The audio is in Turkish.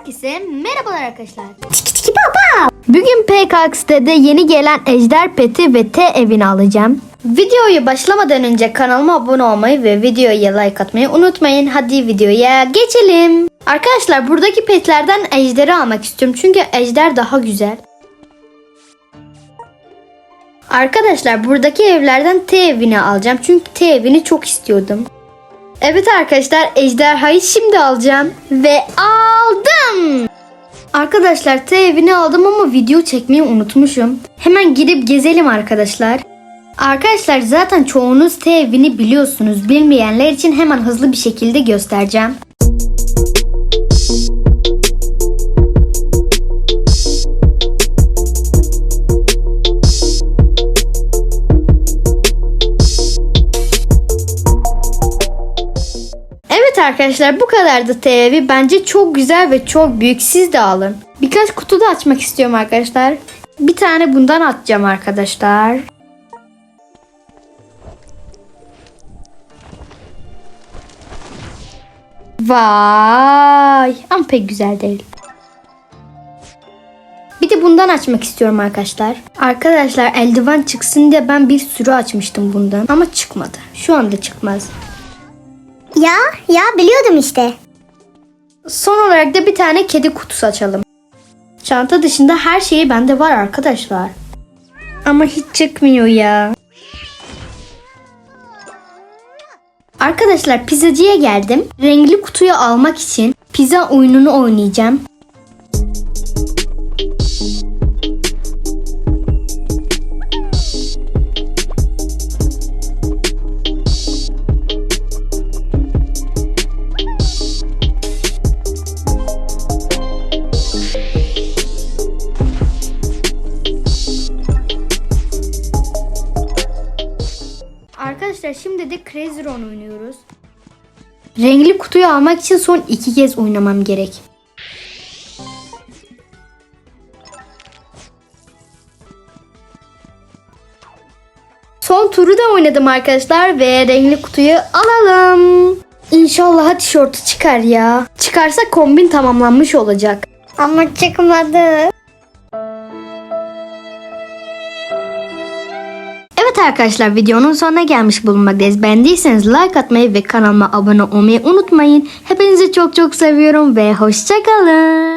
Herkese merhabalar arkadaşlar. Tiki tiki baba. Bugün PKX'de yeni gelen Ejder Peti ve T evini alacağım. Videoyu başlamadan önce kanalıma abone olmayı ve videoya like atmayı unutmayın. Hadi videoya geçelim. Arkadaşlar buradaki petlerden Ejder'i almak istiyorum. Çünkü Ejder daha güzel. Arkadaşlar buradaki evlerden T evini alacağım. Çünkü T evini çok istiyordum. Evet arkadaşlar ejderhayı şimdi alacağım. Ve aldım. Arkadaşlar T evini aldım ama video çekmeyi unutmuşum. Hemen gidip gezelim arkadaşlar. Arkadaşlar zaten çoğunuz T evini biliyorsunuz. Bilmeyenler için hemen hızlı bir şekilde göstereceğim. Arkadaşlar bu kadardı T evi. Bence çok güzel ve çok büyük. Siz de alın. Birkaç kutu da açmak istiyorum arkadaşlar. Bir tane bundan atacağım arkadaşlar. Vay. Ama pek güzel değil. Bir de bundan açmak istiyorum arkadaşlar. Arkadaşlar eldiven çıksın diye ben bir sürü açmıştım bundan. Ama çıkmadı. Şu anda çıkmaz. Ya ya biliyordum işte. Son olarak da bir tane kedi kutusu açalım. Çanta dışında her şeyi bende var arkadaşlar. Ama hiç çıkmıyor ya. Arkadaşlar pizzacıya geldim. Renkli kutuyu almak için pizza oyununu oynayacağım. Arkadaşlar şimdi de Crazy Run oynuyoruz. Renkli kutuyu almak için son iki kez oynamam gerek. Son turu da oynadım arkadaşlar ve renkli kutuyu alalım. İnşallah tişörtü çıkar ya. Çıkarsa kombin tamamlanmış olacak. Ama çıkmadı. Arkadaşlar videonun sonuna gelmiş bulunmaktayız. Beğendiyseniz like atmayı ve kanalıma abone olmayı unutmayın. Hepinizi çok çok seviyorum ve hoşçakalın.